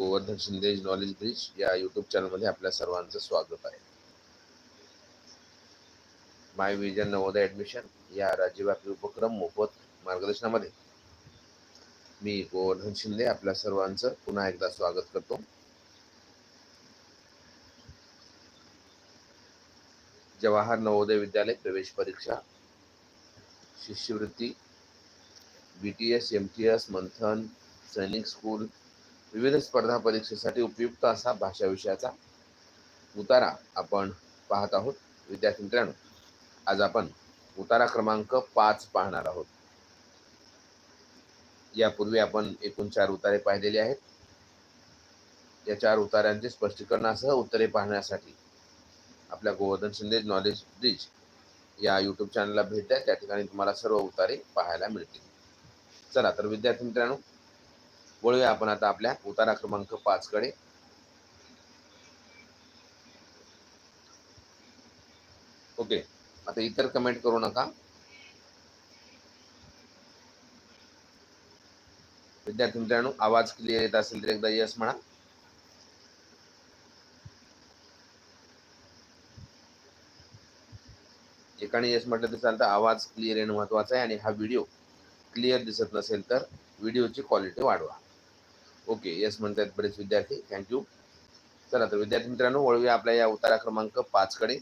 Govardhan Shinde knowledge bridge या YouTube चॅनलमध्ये आपल्या सर्वांचं स्वागत आहे. माय विजन नवोदय ॲडमिशन या राज्यव्यापी उपक्रम मोफत मार्गदर्शनामध्ये मी गोवर्धन शिंदे आपल्या सर्वांचं पुन्हा एकदा स्वागत करतो. जवाहर नवोदय विद्यालय प्रवेश परीक्षा शिष्यवृत्ती B T S M T S Manthan सैनिक स्कूल विविध स्पर्धा परीक्षेसाठी उपयुक्त असा भाषा विषयाचा उतारा आपण पाहत आहोत. विद्यार्थी मित्रांनो आज आपण उतारा क्रमांक पाच पाहणार आहोत. यापूर्वी आपण एकूण चार उतारे पाहिलेले आहेत. या चार उताऱ्यांचे स्पष्टीकरणासह उत्तरे पाहण्यासाठी आपल्या गोवर्धन शिंदे नॉलेज ब्रिज या यूट्यूब चॅनलला भेट द्या. त्या ठिकाणी तुम्हाला सर्व उतारे पाहायला मिळतील. चला तर विद्यार्थी मित्रांनो वळूया आपण आता आपल्या उतारा क्रमांक पाच कडे. ओके आता इतर कमेंट करू नका. विद्यार्थी मित्रांनो आवाज क्लिअर येत असेल तर एकदा यस म्हणा. एकाने यस म्हटलं तर चालतं आवाज क्लिअर येणं महत्वाचं आहे आणि हा व्हिडिओ क्लिअर दिसत नसेल तर व्हिडिओची क्वालिटी वाढवा. ओके येस म्हणतात बरेच विद्यार्थी. थँक्यू चला तर विद्यार्थी मित्रांनो वळूया आपल्या या उतारा क्रमांक पाच कडे.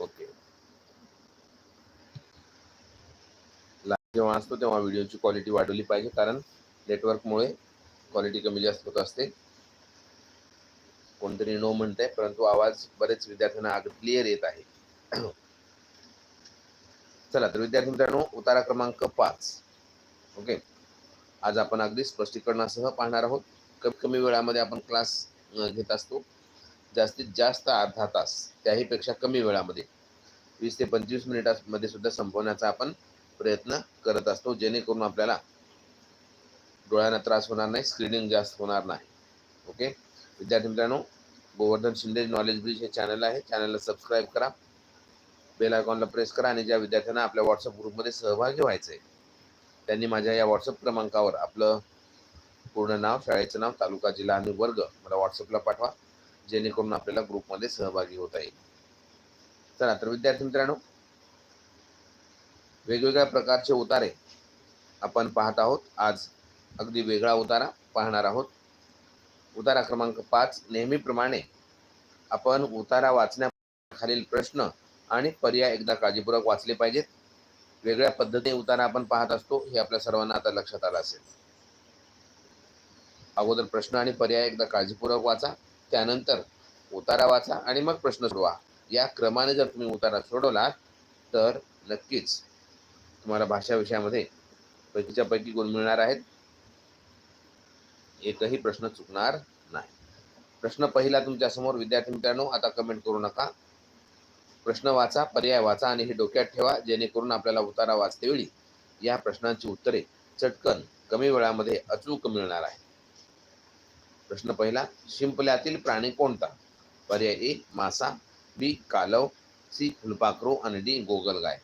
ओके जेव्हा असतो तेव्हा व्हिडिओची क्वालिटी वाढवली पाहिजे कारण नेटवर्कमुळे क्वालिटी कमी जास्त होत असते. कोणतरी नो म्हणत आहे परंतु आवाज बरेच विद्यार्थ्यांना अगदी क्लिअर येत आहे. चला तर विद्यार्थी मित्रांनो उतारा क्रमांक पाच. ओके. आज आपण अगदी स्पष्टीकरणासह पाहणार आहोत. कमी कमी वेळामध्ये आपण क्लास घेत असतो. जास्तीत जास्त अर्धा तास त्याही पेक्षा कमी वेळामध्ये. वीस ते पंचवीस मिनिटांमध्ये सुद्धा संपवण्याचा आपण प्रयत्न करत असतो जेणेकरून आपल्याला डोळ्यांना त्रास होणार नाही स्क्रीनिंग जास्त होणार नाही. ओके. विद्यार्थी मित्रांनो गोवर्धन शिंदे नॉलेज ब्रिज हे चॅनल आहे. चॅनलला सबस्क्राईब करा. बेल आयकॉनला प्रेस करा आणि ज्या विद्यार्थ्यांना आपल्या व्हॉट्सअप ग्रुपमध्ये सहभागी व्हायचं आहे त्यांनी माझ्या या व्हॉट्सअप क्रमांकावर आपलं पूर्ण नाव शाळेचं नाव तालुका जिल्हा आणि वर्ग मला व्हॉट्सअपला पाठवा जेणेकरून आपल्याला ग्रुपमध्ये सहभागी होता येईल. चला तर विद्यार्थी मित्रांनो वेगवेगळ्या प्रकारचे उतारे आपण पाहत आहोत. आज अगदी वेगळा उतारा पाहणार आहोत. उतारा क्रमांक पाच नेहमीप्रमाणे आपण उतारा वाचण्याखालील प्रश्न आणि पर्याय एकदा काळजीपूर्वक वाचले पाहिजेत. वेगळ्या पद्धतीने उतारा आपण पाहत असतो हे आपल्या सर्वांना आता लक्षात आलं असेल. अगोदर प्रश्न आणि पर्याय एकदा काळजीपूर्वक वाचा त्यानंतर उतारा वाचा आणि मग प्रश्न सोडवा या क्रमाने जर तुम्ही उतारा सोडवलात तर नक्कीच तुम्हाला भाषा विषयामध्ये पैकीच्या पैकी गुण मिळणार आहेत. एकही प्रश्न चुकणार नाही. प्रश्न पहिला तुमच्यासमोर विद्यार्थी मित्रांनो आता कमेंट करू नका. प्रश्न वाचा पर्याय वाचा आणि हे डोक्यात ठेवा जेणेकरून आपल्याला उतारा वाचतेवेळी या प्रश्नांची उत्तरे चटकन कमी वेळामध्ये अचूक मिळणार आहे प्रश्न पहिला शिंपल्यातील प्राणी कोणता? पर्याय ए मासा बी कालव सी फुलपाखरू आणि डी गोगलगाय.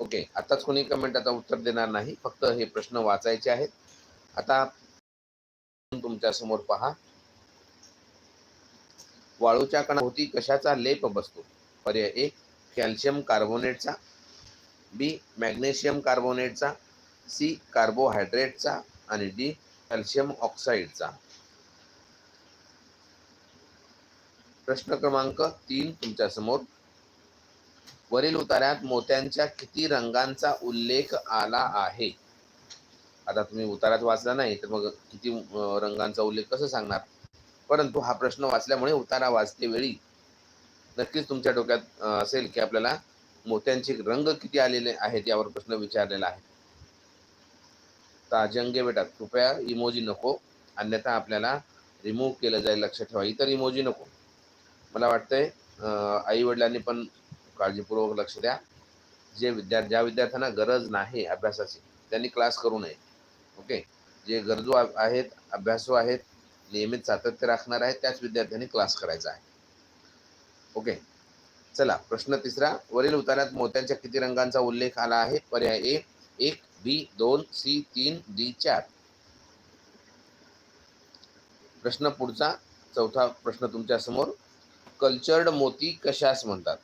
ओके आताच कोणी कमेंट आता उत्तर देणार नाही फक्त हे प्रश्न वाचायचे आहेत. आता तुमच्यासमोर पहा. वाळूच्या कणाभोवती कशाचा लेप बसतो? पर्याय ए कॅल्शियम कार्बोनेटचा बी मॅग्नेशियम कार्बोनेटचा सी कार्बोहायड्रेटचा आणि डी कॅल्शियम ऑक्साईडचा. प्रश्न क्रमांक तीन तुमच्यासमोर. वरील उतार्यात मोत्यांच्या किती रंगांचा उल्लेख आला आहे? आता तुम्ही उतारात वाचला नाही तर मग किती रंगांचा उल्लेख कसं सांगणार? परंतु हा प्रश्न वाचल्यामुळे उतारा वाचते वेळी नक्कीच तुमच्या डोक्यात असेल की आपल्याला मोत्यांचे रंग किती आलेले आहेत यावर प्रश्न विचारलेला आहे. ताजंगे बेटा कृपया इमोजी नको. अन्यथा आपल्याला रिमूव्ह केलं जाईल लक्षात ठेवा. इतर इमोजी नको. मला वाटतंय आई वडिलांनी पण काळजीपूर्वक लक्ष द्या. जे विद्यार्थी ज्या विद्यार्थ्यांना गरज नाही अभ्यासाची त्यांनी क्लास करू नये. ओके जे गरजू आहेत अभ्यासू आहेत नियमित सातत्य राखणार आहेत त्याच विद्यार्थ्यांनी क्लास करायचा आहे. ओके. चला प्रश्न तिसरा. वरील उतारात मोत्यांच्या किती रंगांचा उल्लेख आला आहे? पर्याय ए एक बी दोन सी तीन डी चार. प्रश्न पुढचा. चौथा प्रश्न तुमच्यासमोर. कल्चर्ड मोती कशास म्हणतात?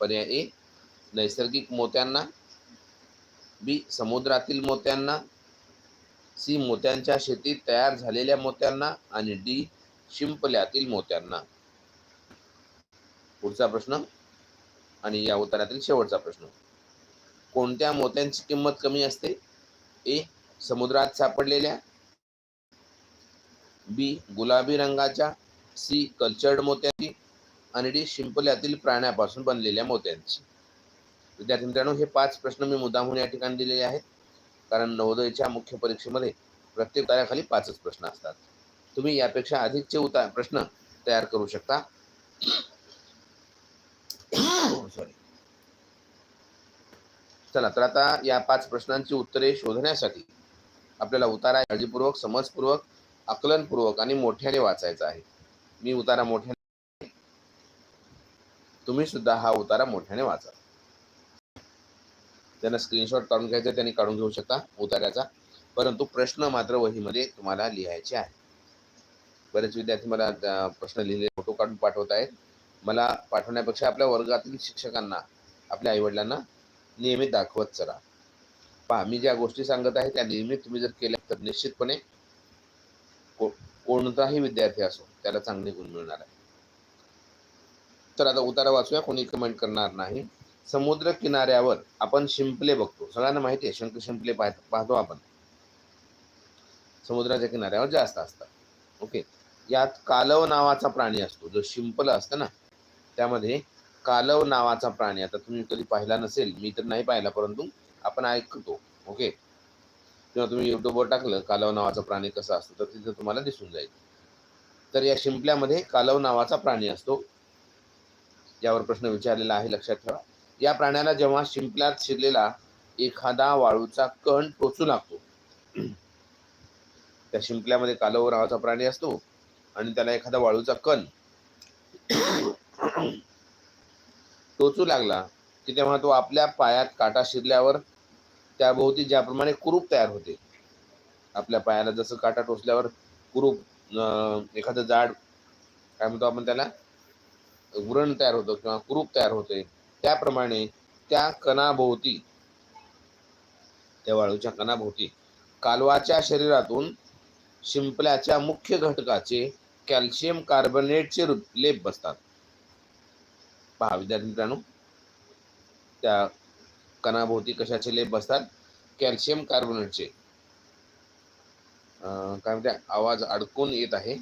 पर्याय ए नैसर्गिक मोत्यांना. बी समुद्रातील मोत्यांना. सी मोत्यांच्या शेतीत तयार झालेल्या मोत्यांना. आणि डी शिंपल्यातील मोत्यांना. पुढचा प्रश्न आणि या उत्तरातील शेवटचा प्रश्न. कोणत्या मोत्यांची किंमत कमी असते? ए समुद्रात सापडलेल्या बी गुलाबी रंगाच्या सी कल्चर्ड मोत्यांची आणि डी शिंपल्यातील प्राण्यापासून बनलेल्या मोत्यांची. विद्यार्थी मित्रांनो हे पाच प्रश्न मी मुद्दामून या ठिकाणी दिलेले आहेत. कारण नवोदयच्या मुख्य परीक्षेमध्ये प्रत्येक ताऱ्याखाली पाचच प्रश्न असतात. तुम्ही यापेक्षा अधिकचे उतार प्रश्न तयार करू शकता. सॉरी चला तर आता या पाच प्रश्नांची उत्तरे शोधण्यासाठी आपल्याला उतारा काळजीपूर्वक समजपूर्वक आकलनपूर्वक आणि मोठ्याने वाचायचा आहे. मी उतारा मोठ्याने तुम्ही सुद्धा हा उतारा मोठ्याने वाचा. त्यांना स्क्रीनशॉट काढून घ्यायचा त्यांनी काढून घेऊ शकता उतार्याचा परंतु प्रश्न मात्र वहीमध्ये तुम्हाला लिहायचे आहे. बरेच विद्यार्थी मला प्रश्न लिहिले फोटो काढून पाठवत आहेत. मला पाठवण्यापेक्षा आपल्या वर्गातील शिक्षकांना आपल्या आईवडिलांना नियमित दाखवत चला. पहा मी ज्या गोष्टी सांगत आहे त्या नियमित तुम्ही जर केल्या तर निश्चितपणे को- कोणताही विद्यार्थी असो त्याला चांगले गुण मिळणार आहे. तर आता उतारा वाचूया कोणी कमेंट करणार नाही. समुद्र किनाऱ्यावर आपण शिंपले बघतो. सगळ्यांना माहिती आहे शंख शिंपले पाहत पाहतो आपण. समुद्राच्या किनाऱ्यावर जास्त असतात. ओके. यात कालव नावाचा प्राणी असतो. जो शिंपल असतं ना त्यामध्ये कालव नावाचा प्राणी आता तुम्ही कधी पाहिला नसेल मी तर नाही पाहिला परंतु आपण ऐकतो ओके? किंवा तुम्ही युट्यूबवर टाकलं कालव नावाचा प्राणी कसा असतो तर तिथं तुम्हाला दिसून जाईल. तर या शिंपल्यामध्ये कालव नावाचा प्राणी असतो. यावर प्रश्न विचारलेला आहे लक्षात ठेवा. या प्राण्याला जेव्हा शिंपल्यात शिरलेला एखादा वाळूचा कण टोचू लागतो त्या शिंपल्यामध्ये कालव नावाचा प्राणी असतो आणि त्याला एखादा वाळूचा कण टोचू लागला की तेव्हा तो आपल्या पायात काटा शिरल्यावर त्याभोवती ज्याप्रमाणे कुरूप तयार होते. आपल्या पायाला जसं काटा टोचल्यावर कुरूप एखादं जाड काय म्हणतो आपण त्याला? उरण तयार होतं किंवा कुरूप तयार होते. त्याप्रमाणे त्या कणाभोवती त्या वाळूच्या कणाभोवती कालवाच्या शरीरातून शिंपल्याच्या मुख्य घटकाचे कॅल्शियम कार्बोनेटचे रु- लेप बसतात. पहा विद्यार्थी मित्रांनो त्या कणाभोवती कशाचे लेप बसतात? कॅल्शियम कार्बोनेटचे. काय म्हणते? आवाज अडकून येत आहे.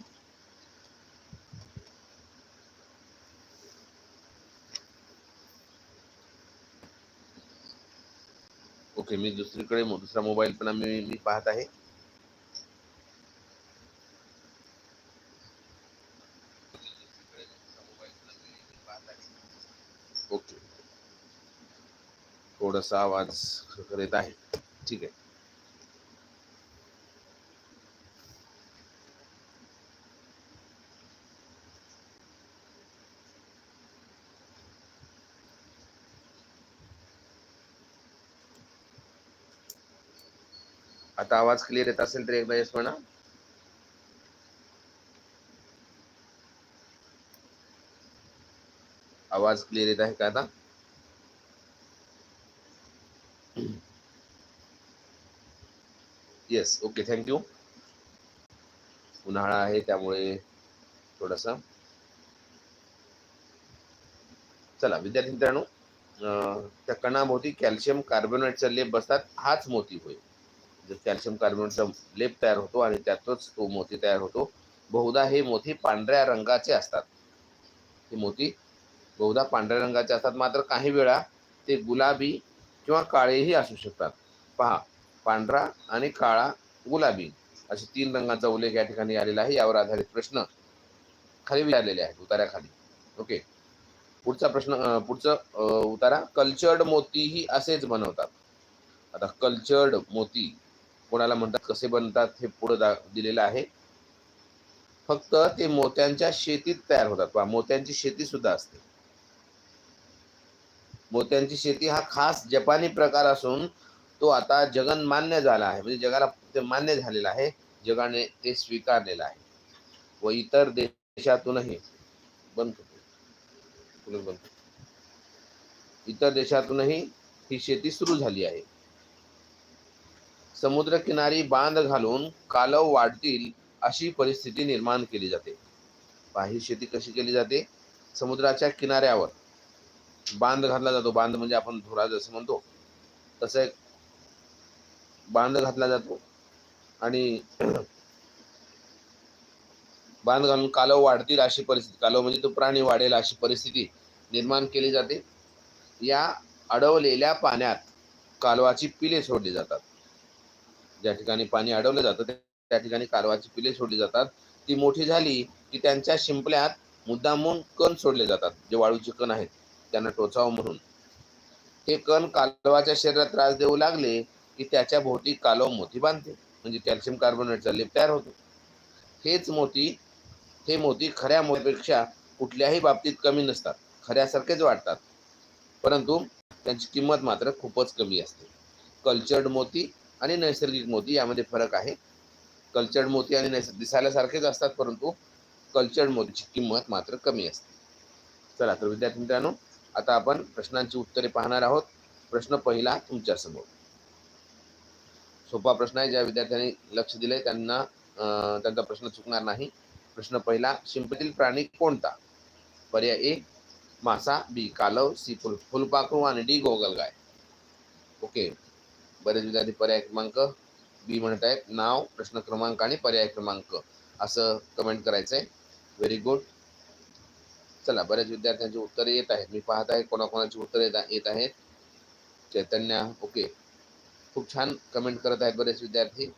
ओके मी दुसरीकडे दुसरा मोबाईल पण मी मी पाहत आहे ओके थोडासा आवाज करीत आहे. ठीक आहे. आता आवाज क्लिअर येत असेल तर एकदा येस म्हणा. आवाज क्लिअर येत आहे का आता? येस ओके थँक्यू उन्हाळा आहे त्यामुळे थोडासा. चला विद्यार्थी मित्रांनो त्या कणाभोवती कॅल्शियम कार्बोनेटचा लेप बसतात हाच मोती होय. जर कॅल्शियम कार्बोनेटचा लेप तयार होतो आणि त्यातच तो मोती तयार होतो बहुधा हे मोती पांढऱ्या रंगाचे असतात. हे मोती बहुधा पांढऱ्या रंगाचे असतात मात्र काही वेळा ते गुलाबी किंवा काळेही असू शकतात. पहा पांढरा आणि काळा गुलाबी असे तीन रंगांचा उल्लेख या ठिकाणी आलेला आहे. यावर आधारित प्रश्न खाली विचारलेले आहेत उतार्याखाली ओके. पुढचा प्रश्न पुढचं उतारा. कल्चर्ड मोती ही असेच बनवतात. आता कल्चर्ड मोती कोणाला म्हणतात कसे बनतात हे पुढे दा दिलेलं आहे. फक्त ते मोत्यांच्या शेतीत तयार होतात. पहा मोत्यांची शेती सुद्धा असते. मोत्यांची शेती हा खास जपानी प्रकार असून तो आता जगन मान्य झाला आहे. म्हणजे जगाला ते मान्य झालेला आहे. जगाने ते स्वीकारलेलं आहे. व इतर देशातूनही बंद बंद इतर देशातूनही ही शेती सुरू झाली आहे. समुद्रकिनारी बांध घालून कालव वाढतील अशी परिस्थिती निर्माण केली जाते. ही शेती कशी केली जाते? समुद्राच्या किनाऱ्यावर बांध घातला जातो. बांध म्हणजे आपण धुरा जसं म्हणतो तसं एक बांध घातला जातो. आणि बांध घालून कालव वाढतील अशी परिस्थिती. कालव म्हणजे तो प्राणी वाढेल अशी परिस्थिती निर्माण केली जाते. या अडवलेल्या पाण्यात कालवाची पिले सोडली जातात. ज्या ठिकाणी पाणी अडवलं जातं त्या- ठिकाणी कालवाची पिले सोडली जातात. ती मोठी झाली की त्यांच्या शिंपल्यात मुद्दामून कण सोडले जातात जे वाळूचे कण आहेत. त्यांना टोचावं म्हणून. हे कण कालवाच्या शरीरात त्रास देऊ लागले की त्याच्या भोवती कालव मोती बांधते. म्हणजे कॅल्शियम कार्बोनेटचा लेप तयार होतो. हेच मोती हे मोती खऱ्या मोतीपेक्षा कुठल्याही बाबतीत कमी नसतात. खऱ्यासारखेच वाटतात परंतु त्यांची किंमत मात्र खूपच कमी असते. कल्चर्ड मोती आणि नैसर्गिक मोती यामध्ये फरक आहे. कल्चर्ड मोती आणि नैसर्गिक दिसायला सारखेच असतात परंतु कल्चर्ड मोतीची किंमत मात्र कमी असते. चला तर विद्यार्थी मित्रांनो आता आपण प्रश्नांची उत्तरे पाहणार आहोत. प्रश्न पहिला तुमच्यासमोर. सोपा प्रश्न आहे. ज्या विद्यार्थ्यांनी लक्ष दिले त्यांना त्यांचा प्रश्न चुकणार नाही. प्रश्न पहिला शिंपीतील प्राणी कोणता? पर्याय ए मासा बी कालव सी फुल फुलपाखरू आणि डी गोगलगाय. ओके. बरेच विद्यार्थी पर्याय क्रमांक बी म्हणत आहेत. नाव प्रश्न क्रमांक आणि पर्याय क्रमांक असं कमेंट करायचं आहे व्हेरी गुड चला बऱ्याच विद्यार्थ्यांची उत्तरे येत आहेत. मी पाहत आहे कोणाकोणाची उत्तरे येत येत आहेत. चैतन्य ओके. खूप छान कमेंट करत आहेत बरेच विद्यार्थी.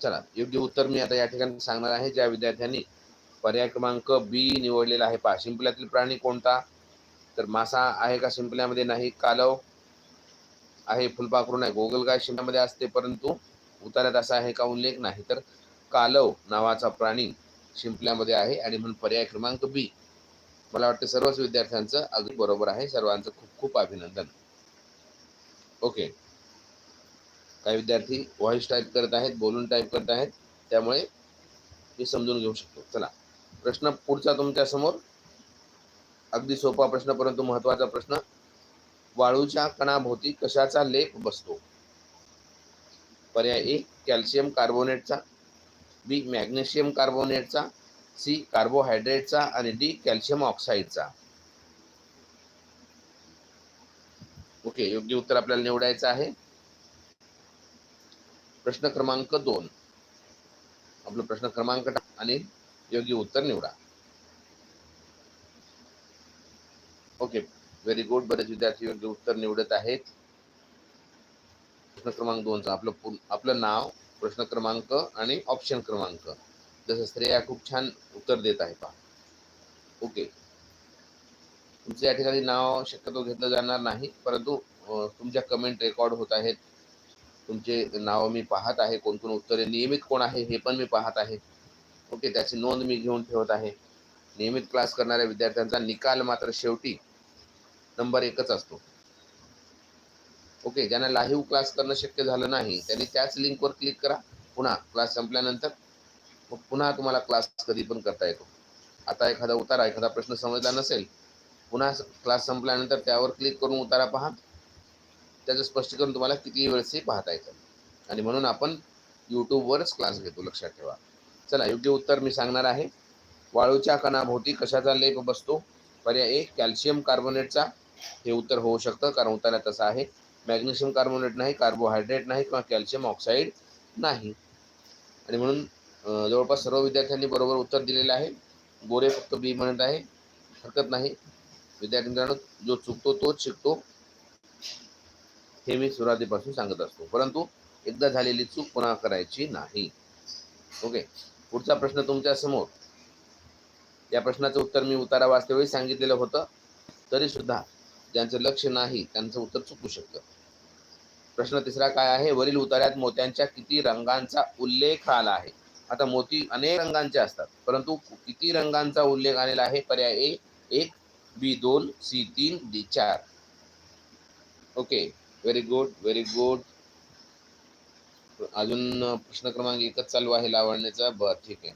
चला योग्य उत्तर मी आता या ठिकाणी सांगणार आहे. ज्या विद्यार्थ्यांनी पर्याय क्रमांक बी निवडलेला आहे. पहा शिंपल्यातील प्राणी कोणता? तर मासा आहे का शिंपल्यामध्ये? नाही. कालव आहे फुलपाखरू नाही. गोगलगाय शिंपल्यामध्ये असते परंतु उतार्यात असा आहे का उल्लेख नाही. तर कालव नावाचा प्राणी शिंपल्यामध्ये आहे आणि म्हणून पर्याय क्रमांक बी मला वाटतं सर्वच विद्यार्थ्यांचं अगदी बरोबर आहे. सर्वांचं खूप खूप अभिनंदन. ओके काही विद्यार्थी व्हॉइस टाईप करत आहेत बोलून टाईप करत आहेत. त्यामुळे मी समजून घेऊ शकतो. चला. प्रश्न पुढचा तुमच्यासमोर. अगदी सोपा प्रश्न परंतु महत्त्वाचा प्रश्न. वाळूच्या कणाभोवती कशाचा लेप बसतो? पर्याय ए कॅल्शियम कार्बोनेटचा. बी मॅग्नेशियम कार्बोनेटचा. सी कार्बोहायड्रेटचा आणि डी कॅल्शियम ऑक्साईडचा. ओके योग्य उत्तर आपल्याला निवडायचं आहे. प्रश्न क्रमांक दोन. आपलं प्रश्न क्रमांक आणि योग्य उत्तर निवडा. Okay very good. बरेच विद्यार्थी योग्य उत्तर निवडत आहेत. प्रश्न क्रमांक दोनचा आपलं आपलं नाव प्रश्न क्रमांक आणि ऑप्शन क्रमांक. जसं स्त्रिया खूप छान उत्तर देत आहे पहा. ओके तुमचं या ठिकाणी नाव शक्यतो घेतलं जाणार नाही परंतु तुमच्या कमेंट रेकॉर्ड होत आहेत. तुमचे नाव मी पाहत आहे कोण कोण उत्तरे नियमित कोण आहे हे पण मी पाहत आहे. ओके त्याची नोंद मी घेऊन ठेवत आहे. नियमित क्लास करणाऱ्या विद्यार्थ्यांचा निकाल मात्र शेवटी नंबर एकच असतो. ओके ज्यांना लाईव्ह क्लास करणं शक्य झालं नाही त्यांनी त्याच लिंकवर क्लिक करा. पुन्हा क्लास संपल्यानंतर मग पुन्हा तुम्हाला क्लास कधी पण करता येतो. आता एखादा उतारा एखादा प्रश्न समजला नसेल पुन्हा क्लास संपल्यानंतर त्यावर क्लिक करून उतारा पहा. त्याचं स्पष्टीकरण तुम्हाला किती वेळेसही पाहता येतं. आणि म्हणून आपण यूट्यूबवरच क्लास घेतो लक्षात ठेवा. चला योग्य उत्तर मी सांगणार आहे. वाळूच्या कणाभोवती कशाचा लेप बसतो? पर्याय ए कॅल्शियम कार्बोनेटचा. हे उत्तर होऊ शकतं कारण उतारा तसं आहे. मॅग्नेशियम कार्बोनेट नाही कार्बोहायड्रेट नाही किंवा कॅल्शियम ऑक्साईड नाही. आणि म्हणून जवळपास सर्व विद्यार्थ्यांनी बरोबर उत्तर दिलेलं आहे. गोरे फक्त बी म्हणत आहे. हरकत नाही. विद्यार्थी मित्रांनो जो चुकतो तोच शिकतो. हे मी सुरुवातीपासून सांगत असतो. परंतु एकदा झालेली चूक पुन्हा करायची नाही. ओके? पुढचा प्रश्न तुमच्यासमोर. या प्रश्नाचं उत्तर मी उतारा वाचतेवेळी सांगितलेलं होतं. तरीसुद्धा ज्यांचं लक्ष नाही त्यांचं उत्तर चुकू शकतं. प्रश्न तिसरा काय आहे? वरील उतार्यात मोत्यांच्या किती रंगांचा उल्लेख आला आहे? आता मोती अनेक रंगांचे असतात. परंतु किती रंगांचा उल्लेख आलेला आहे? पर्याय ए एक बी दोन सी तीन डी चार. Okay very good very good. अजून प्रश्न क्रमांक एकच चालू आहे लावण्याचा. बर ठीक आहे.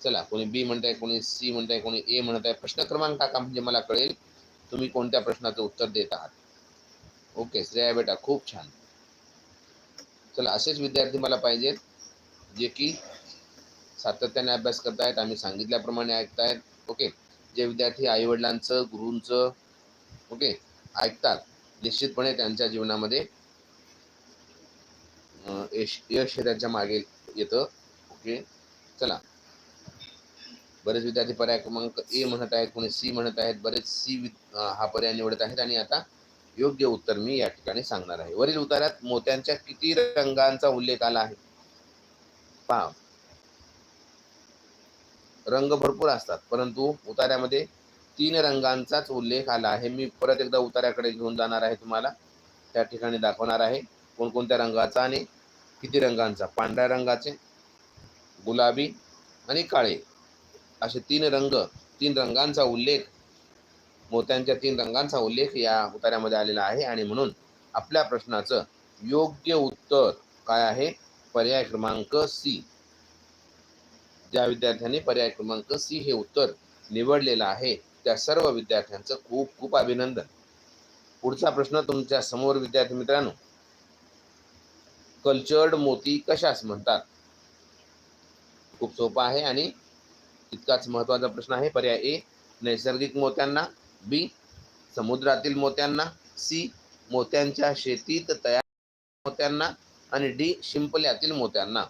चला कोणी बी म्हणताय कोणी सी म्हणताय कोणी ए म्हणत आहे प्रश्न क्रमांक टाका म्हणजे मला कळेल तुम्ही कोणत्या प्रश्नाचं उत्तर देत आहात. ओके श्रेया बेटा खूप छान. चला असेच विद्यार्थी मला पाहिजेत. जे की सातत्याने अभ्यास करतायत आम्ही सांगितल्याप्रमाणे ऐकतायत. ओके. जे विद्यार्थी आईवडिलांचं गुरूंचं ओके ऐकतात निश्चितपणे त्यांच्या जीवनामध्ये यश यश हे त्यांच्या मागे येतं. ओके. चला. बरेच विद्यार्थी पर्याय क्रमांक ए म्हणत आहेत कोणी सी म्हणत आहेत बरेच सी हा पर्याय निवडत आहेत आणि आता योग्य उत्तर मी या ठिकाणी सांगणार आहे. वरील उतारात मोत्यांच्या किती रंगांचा उल्लेख आला आहे? पहा. रंग भरपूर असतात परंतु उतार्यामध्ये तीन रंगांचाच उल्लेख आला आहे. मी परत एकदा उतार्याकडे घेऊन जाणार आहे तुम्हाला. त्या ठिकाणी दाखवणार आहे कोणकोणत्या रंगाचा आणि किती रंगांचा. पांढऱ्या रंगाचे गुलाबी आणि काळे. असे तीन रंग तीन रंगांचा उल्लेख मोत्यांच्या तीन रंगांचा उल्लेख या उतार्यामध्ये आलेला आहे. आणि म्हणून आपल्या प्रश्नाचं योग्य उत्तर काय आहे? पर्याय क्रमांक सी. ज्या विद्यार्थ्यांनी पर्याय क्रमांक सी हे उत्तर निवडलेलं आहे त्या सर्व विद्यार्थ्यांचं खूप खूप अभिनंदन. पुढचा प्रश्न तुमच्यासमोर विद्यार्थी मित्रांनो. कल्चर्ड मोती कशास म्हणतात? खूप सोपा आहे आणि तितकाच महत्त्वाचा प्रश्न आहे. पर्याय ए नैसर्गिक मोत्यांना. बी समुद्रातील मोत्यांना. सी मोत्यांच्या शेतीत तयार मोत्यांना. आणि डी शिंपल्यातील मोत्यांना.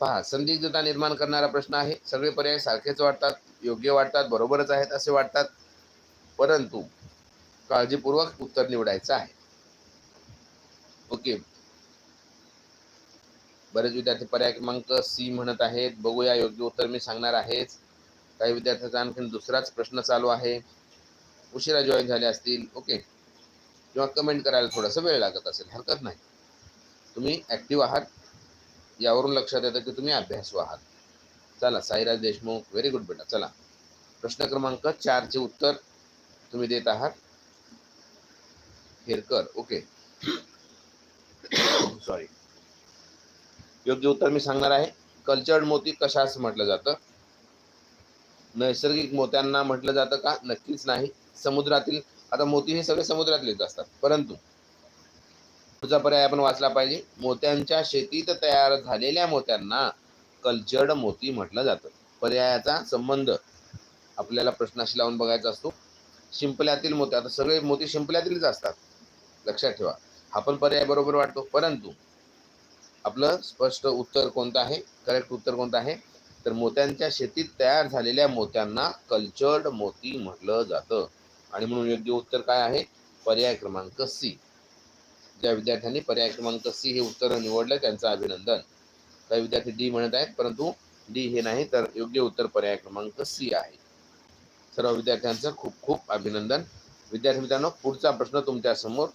पहा संदिग्धता निर्माण करणारा प्रश्न आहे. सगळे पर्याय सारखेच वाटतात योग्य वाटतात बरोबरच आहेत असे वाटतात. परंतु काळजीपूर्वक उत्तर निवडायचं आहे. ओके. बरेच विद्यार्थी पर्याय क्रमांक सी म्हणत आहेत. बघूया योग्य उत्तर मी सांगणार आहेच. काही विद्यार्थ्यांचा आणखीन दुसराच प्रश्न चालू आहे. उशिरा जॉईन झाले असतील. ओके. किंवा कमेंट करायला थोडासा वेळ लागत असेल. हरकत नाही. तुम्ही ॲक्टिव्ह आहात. यावरून लक्षात येतं की तुम्ही अभ्यासू आहात. चला साईराज देशमुख व्हेरी गुड बेटा चला. प्रश्न क्रमांक चारचे उत्तर तुम्ही देत आहात. हेरकर ओके सॉरी योग्य उत्तर मी सांगणार आहे. कल्चर्ड मोती कशास म्हटलं जातं? नैसर्गिक मोत्यांना म्हटलं जातं का? नक्कीच नाही. समुद्रातील आता मोती हे सगळे समुद्रातलेच असतात. परंतु पुढचा पर्याय आपण वाचला पाहिजे. मोत्यांच्या शेतीत तयार झालेल्या मोत्यांना कल्चर्ड मोती म्हटलं जातं. पर्यायाचा संबंध आपल्याला प्रश्नाशी लावून बघायचा असतो. शिंपल्यातील मोती आता सगळे मोती शिंपल्यातीलच असतात. लक्षात ठेवा. हा पण पर्याय बरोबर वाटतो. परंतु आपलं स्पष्ट उत्तर कोणतं आहे? करेक्ट उत्तर कोणतं आहे? तर मोत्यांच्या शेतीत तयार झालेल्या मोत्यांना कल्चर्ड मोती म्हटलं जातं. आणि म्हणून योग्य उत्तर काय आहे? पर्याय क्रमांक सी. ज्या विद्यार्थ्यांनी पर्याय क्रमांक सी हे उत्तर निवडलं त्यांचं अभिनंदन. काही विद्यार्थी डी म्हणत आहेत परंतु डी हे नाही तर योग्य उत्तर पर्याय क्रमांक सी आहे. सर्व विद्यार्थ्यांचं खूप खूप अभिनंदन. विद्यार्थी मित्रांनो पुढचा प्रश्न तुमच्यासमोर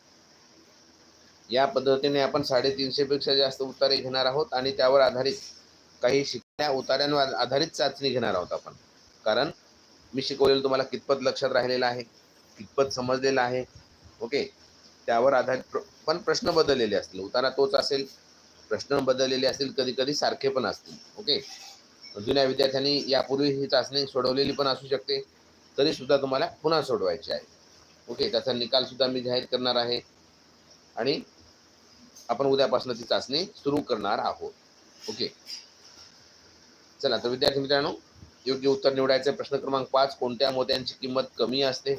या पद्धतीने आपण साडेतीनशेपेक्षा जास्त उत्तरे घेणार आहोत आणि त्यावर आधारित काही शिकण्या उतार्यांवर आधारित चाचणी घेणार आहोत आपण. कारण मी शिकवलेलं तुम्हाला कितपत लक्षात राहिलेलं आहे कितपत समजलेलं आहे ओके? त्यावर आधारित पण प्रश्न बदललेले असतील. उतारा तोच असेल प्रश्न बदललेले असतील कधी कधी सारखे पण असतील. ओके? जुन्या विद्यार्थ्यांनी यापूर्वी ही चाचणी सोडवलेली पण असू शकते. तरी सुद्धा तुम्हाला पुन्हा सोडवायची आहे. ओके? त्याचा निकाल सुद्धा मी जाहीर करणार आहे. आणि आपण उद्यापासून ती चाचणी सुरू करणार आहोत. ओके? चला तर विद्यार्थी मित्रांनो योग्य उत्तर निवडायचे प्रश्न क्रमांक पाच कोणत्या मोत्यांची किंमत कमी असते?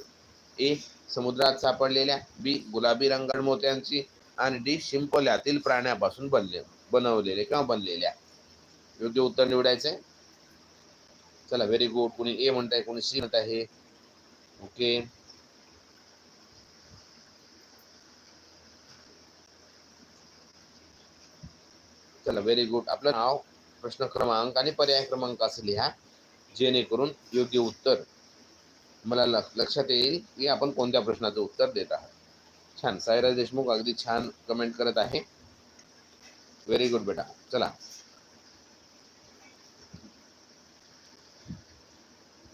ए समुद्रात सापडलेल्या बी गुलाबी रंगड मोत्यांची आणि डी शिंपल्यातील प्राण्यापासून बनले बनवलेले किंवा बनलेल्या. योग्य उत्तर निवडायचे चला व्हेरी गुड कोणी ए म्हणताय कोणी सी म्हणत आहे ओके चला व्हेरी गुड आपलं नाव प्रश्न क्रमांक आणि पर्याय क्रमांक असं लिहा जेणेकरून योग्य उत्तर मला लक्षात येईल की आपण कोणत्या प्रश्नाचं उत्तर देत आहात. छान. साईराज देशमुख अगदी छान कमेंट करत आहे. व्हेरी गुड बेटा. चला.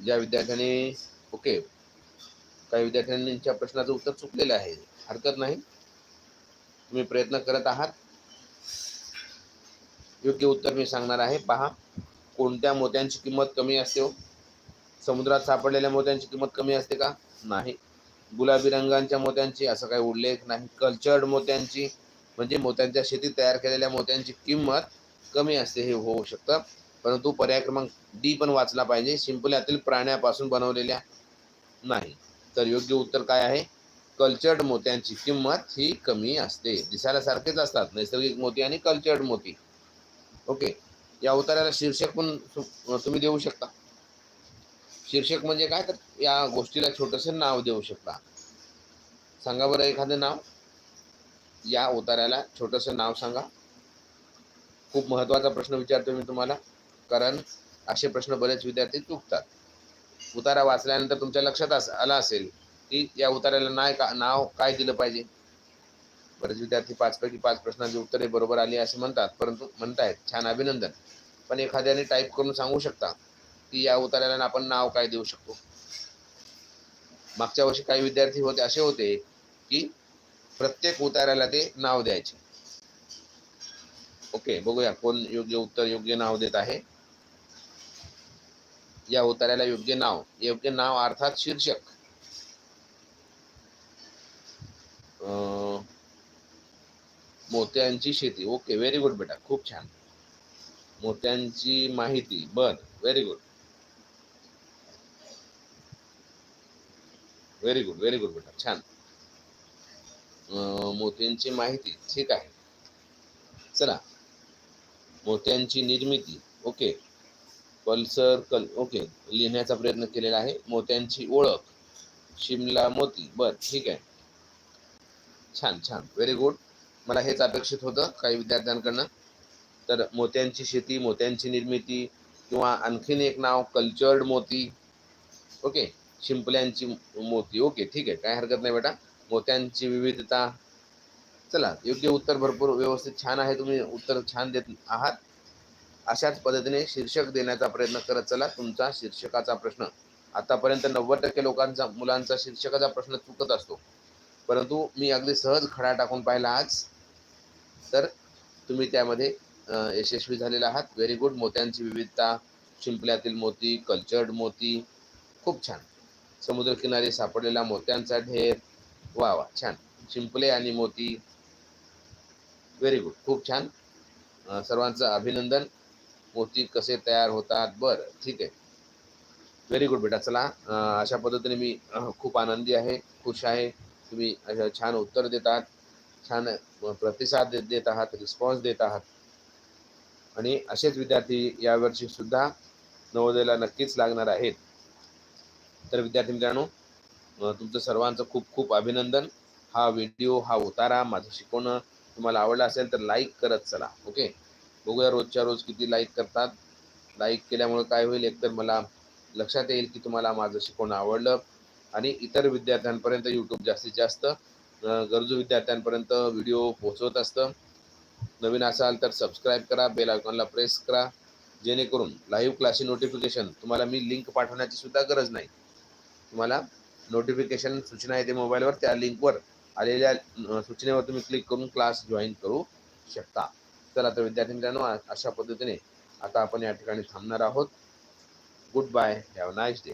ज्या विद्यार्थ्यांनी ओके. काही विद्यार्थ्यांच्या प्रश्नाचं उत्तर चुकलेलं आहे. हरकत नाही. तुम्ही प्रयत्न करत आहात. योग्य उत्तर मी सांगणार आहे. पहा कोणत्या मोत्यांची किंमत कमी असते हो? समुद्रात सापडलेल्या मोत्यांची किंमत कमी असते का? नाही. गुलाबी रंगांच्या मोत्यांची असं काही उल्लेख नाही. कल्चर्ड मोत्यांची म्हणजे मोत्यांच्या शेतीत तयार केलेल्या मोत्यांची किंमत कमी असते हे होऊ शकतं. परंतु पर्याय क्रमांक डी पण वाचला पाहिजे. शिंपल्यातील प्राण्यापासून बनवलेल्या नाही. तर योग्य उत्तर काय आहे? कल्चर्ड मोत्यांची किंमत ही कमी असते. दिसायला सारखेच असतात. नैसर्गिक मोती आणि कल्चर्ड मोती. ओके. या उतार्याला शीर्षक पण तुम्ही देऊ शकता. शीर्षक म्हणजे काय? तर या गोष्टीला छोटंसं नाव देऊ शकता. सांगा बरं एखादं नाव. या उतार्याला छोटंसं नाव सांगा. खूप महत्त्वाचा प्रश्न विचारतो मी तुम्हाला कारण असे प्रश्न बरेच विद्यार्थी चुकतात. उतारा वाचल्यानंतर तुमच्या लक्षात अस आला असेल की या उतार्याला नाय का नाव काय दिलं पाहिजे? बरेच विद्यार्थी पाचपैकी पाच प्रश्नांची उत्तरे बरोबर आली असे म्हणतात परंतु म्हणतायत छान अभिनंदन. पण एखाद्याने टाईप करून सांगू शकता. की या उतार्याला आपण नाव काय देऊ शकतो? मागच्या वर्षी काही विद्यार्थी होते असे होते की प्रत्येक उतार्याला ते नाव द्यायचे. ओके बघूया कोण योग्य उत्तर योग्य नाव देत आहे. या उतार्याला योग्य नाव योग्य नाव अर्थात शीर्षक. अं, मोत्यांची शेती. ओके व्हेरी गुड बेटा खूप छान. मोत्यांची माहिती बर very good very good very good बेटा छान. मोत्यांची माहिती ठीक आहे. चला. मोत्यांची निर्मिती ओके. पल्सर कल ओके. लिहिण्याचा प्रयत्न केलेला आहे. मोत्यांची ओळख. शिमला मोती बर ठीक आहे. छान छान. व्हेरी गुड मला हेच अपेक्षित होतं काही विद्यार्थ्यांकडनं. तर मोत्यांची शेती मोत्यांची निर्मिती किंवा आणखीन एक नाव कल्चर्ड मोती. ओके. शिंपल्यांची मोती. ओके ठीक आहे. काय हरकत नाही बेटा. मोत्यांची विविधता. चला योग्य उत्तर भरपूर व्यवस्थित छान आहे. तुम्ही उत्तर छान देत आहात. अशाच पद्धतीने शीर्षक देण्याचा प्रयत्न करत चला. तुमचा शीर्षकाचा प्रश्न. आतापर्यंत नव्वद टक्के लोकांचा मुलांचा शीर्षकाचा प्रश्न चुकत असतो. परंतु मी अगदी सहज खडा टाकून पाहिला आज. तर तुम्ही त्यामध्ये यशस्वी झालेला आहात. व्हेरी गुड मोत्यांची विविधता शिंपल्यातील मोती कल्चर्ड मोती. खूप छान. समुद्रकिनारी सापडलेला मोत्यांचा ढेर. वा वा छान. शिंपले आणि मोती. व्हेरी गुड खूप छान. सर्वांचं अभिनंदन. मोती कसे तयार होतात? बरं ठीक आहे. व्हेरी गुड बेटा. चला अशा पद्धतीने मी खूप आनंदी आहे खुश आहे. तुम्ही अशा छान उत्तर देतात छान प्रतिसाद देत देत आहात रिस्पॉन्स देत आहात. आणि असेच विद्यार्थी यावर्षी सुद्धा नवोदयला नक्कीच लागणार आहेत. तर विद्यार्थी मित्रांनो तुमचं सर्वांचं खूप खूप अभिनंदन. हा व्हिडिओ हा उतारा माझं शिकवणं तुम्हाला आवडला असेल तर लाईक करत चला ओके बघूया रोजच्या रोज किती लाईक करतात. लाईक केल्यामुळं काय होईल एकतर मला लक्षात येईल की तुम्हाला माझं शिकवणं आवडलं. आणि इतर विद्यार्थ्यांपर्यंत यूट्यूब जास्तीत जास्त गरजू विद्यार्थ्यांपर्यंत व्हिडिओ पोहोचवत असतं. नवीन असाल तर सबस्क्राईब करा बेल आयकॉनला प्रेस करा. जेणेकरून लाईव्ह क्लासची नोटिफिकेशन तुम्हाला मी लिंक पाठवण्याची सुद्धा गरज नाही. तुम्हाला नोटिफिकेशन सूचना येते मोबाईलवर त्या लिंकवर आलेल्या सूचनेवर तुम्ही क्लिक करून क्लास जॉईन करू शकता. चला तर विद्यार्थी मित्रांनो अशा पद्धतीने आता आपण या ठिकाणी थांबणार आहोत. Good bye have nice day